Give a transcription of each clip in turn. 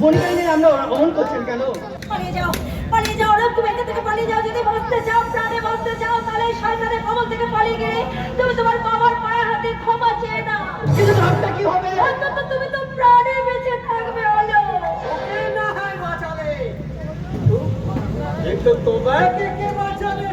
বনিকালীনে আমরা অমন করছেন কেন? পালিয়ে যাও পালিয়ে যাও তুমি এখান থেকে পালিয়ে যাও যদি বাঁচতে চাও প্রাণে বাঁচতে চাও তাহলে শয়তানের কবল থেকে পালিয়ে গেলে তুমি তোমার বাবার পায়ে হাতে ক্ষমা চেয়ে না কিন্তু ভাবটা কি হবে? অন্তত তুমি তো প্রাণে বেঁচে থাকবে হলো। না হয় বাঁচাবে কিন্তু তোমাকে কে বাঁচাবে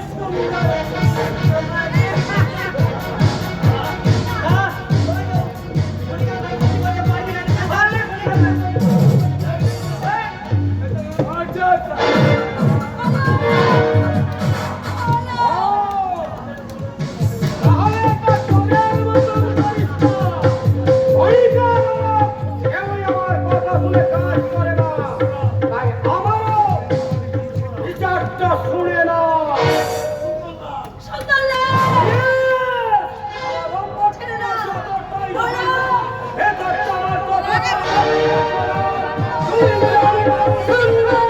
তাই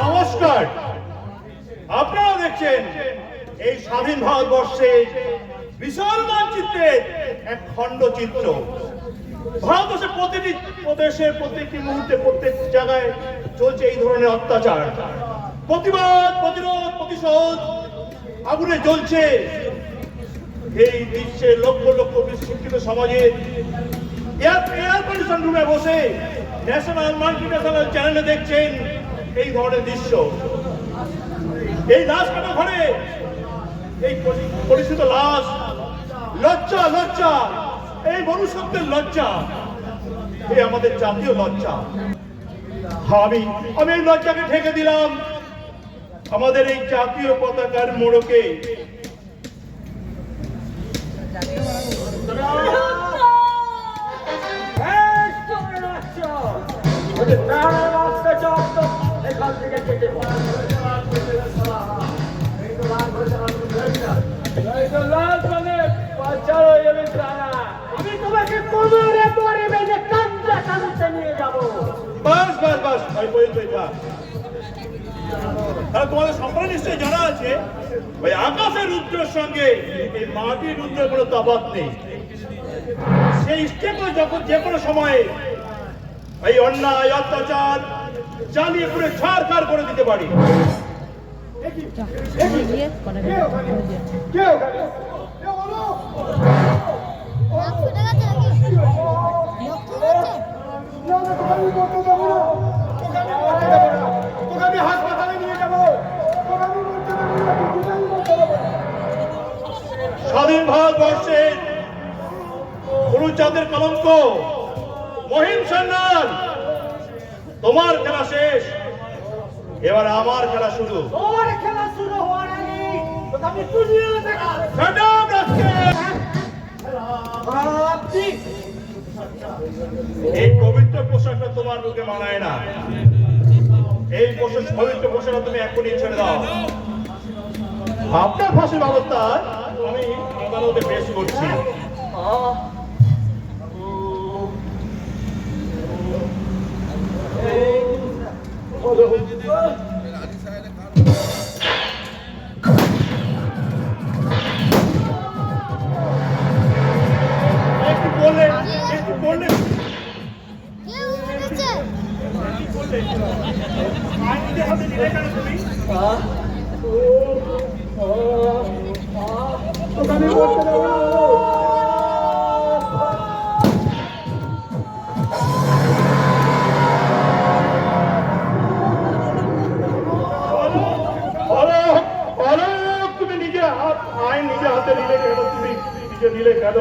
নমস্কার। আপনারা দেখছেন এই স্বাধীন ভারতবর্ষে বিশাল মানচিত্রের এক খণ্ডচিত্র। ভারতবর্ষের প্রতিটি প্রদেশে প্রত্যেকটি মুহূর্তে, প্রত্যেক জায়গায় চলছে এই ধরনের অত্যাচার। প্রতিবাদ, প্রতিরোধ, প্রতিশোধ আগুনে জ্বলছে এই বিশ্বের লক্ষ লক্ষ শিক্ষিত সমাজে। এয়ার কন্ডিশন রুমে বসে ন্যাশনাল, মাল্টিন্যাশনাল চ্যানেলে দেখছেন এই ধরনের দৃশ্য। এই লাশ কাটা ঘরে, এই পরি- পরিচিত লাশ, লজ্জা লজ্জা। এই মনুষ্যত্বের লজ্জা। এই আমাদের জাতীয় লজ্জা। আমি আমি এই লজ্জাকে ঠেকে দিলাম। আমাদের এই জাতীয় পতাকার মোড়কে। এখান থেকে কেটে বাস বাস বাস ওই তাহলে তোমাদের সম্পর্কে নিশ্চয়ই জানা আছে, ওই আকাশের রুদ্রের সঙ্গে এই মাটির রুদ্রের কোনো তফাৎ নেই। সেই স্টেপে যখন যে কোনো সময়ে এই অন্যায়, অত্যাচার জ্বালিয়ে পুরে ছাড় খাড় করে দিতে পারি। দিয়ে জাতের কলঙ্ক। মহিম সান্যাল তোমার খেলা শেষ। এবার আমার খেলা শুরু। তোর খেলা শুরু হওয়ার আগে আমি তুলিয়ে দেখা Shut up, এই পবিত্র পোশাকটা তোমার মুখে মানায় না। এই পোশাক পবিত্র পোশাকটা তুমি এখনই ছেড়ে দাও। আপনার ফাঁসির ব্যবস্থা আমি আদালতে পেশ করছি। আইনদের হাতে দিলে কেন তুমি তোকে আমি করতে দেবো না অলোক অলোক তুমি নিজের হাত আইন নিজে হাতে নিলে কেন? তুমি নিজে নিলে কেন?